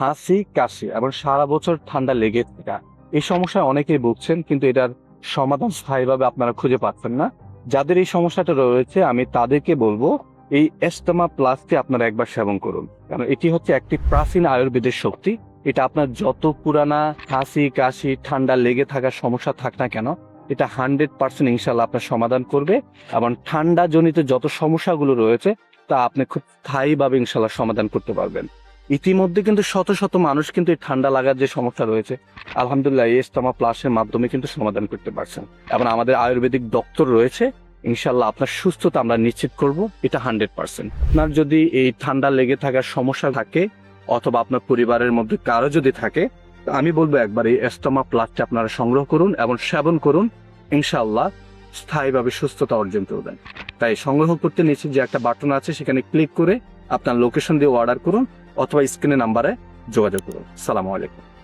হাসি, কাশি এবং সারা বছর ঠান্ডা লেগে থাকা। এই সমস্যায় অনেকেই ভুগছেন, কিন্তু এটার সমাধান স্থায়ীভাবে আপনারা খুঁজে পাচ্ছেন না। যাদের এই সমস্যাটা রয়েছে, আমি তাদেরকে বলব, এই এস্টোমা প্লাসটি আপনারা একবার সেবন করুন। কারণ এটি হচ্ছে একটি প্রাচীন আয়ুর্বেদের শক্তি। এটা আপনার যত পুরানা হাসি, কাশি, ঠান্ডা লেগে থাকার সমস্যা থাক না কেন, এটা হান্ড্রেড পার্সেন্ট ইনশাল্লাহ আপনার সমাধান করবে এবং ঠান্ডা জনিত যত সমস্যাগুলো রয়েছে, তা আপনি খুব স্থায়ীভাবে ইনশাল্লাহ সমাধান করতে পারবেন। ইতিমধ্যে কিন্তু শত শত মানুষ কিন্তু এই ঠান্ডা লাগার যে সমস্যা রয়েছে, আলহামদুলিল্লাহ ইস্তামা প্লাসের মাধ্যমে কিন্তু সমাধান করতে পারছেন। এবং আমাদের আয়ুর্বেদিক ডক্টর রয়েছে ইনশাল্লাহ আপনার সুস্থতা আমরা নিশ্চিত করব, এটা হান্ড্রেড পার্সেন্ট। আপনার যদি এই ঠান্ডা লেগে থাকার সমস্যা থাকে, অথবা আপনার পরিবারের মধ্যে কারও যদি থাকে, আমি বলব একবার এই এস্তমা প্লাসটা আপনারা সংগ্রহ করুন এবং সেবন করুন ইনশাল্লাহ স্থায়ীভাবে সুস্থতা অর্জন করবেন। তাই সংগ্রহ করতে নিচে যে একটা বাটন আছে, সেখানে ক্লিক করে আপনার লোকেশন দিয়ে অর্ডার করুন অথবা স্ক্রিনে নাম্বারে যোগাযোগ করুন। সালামু আলাইকুম।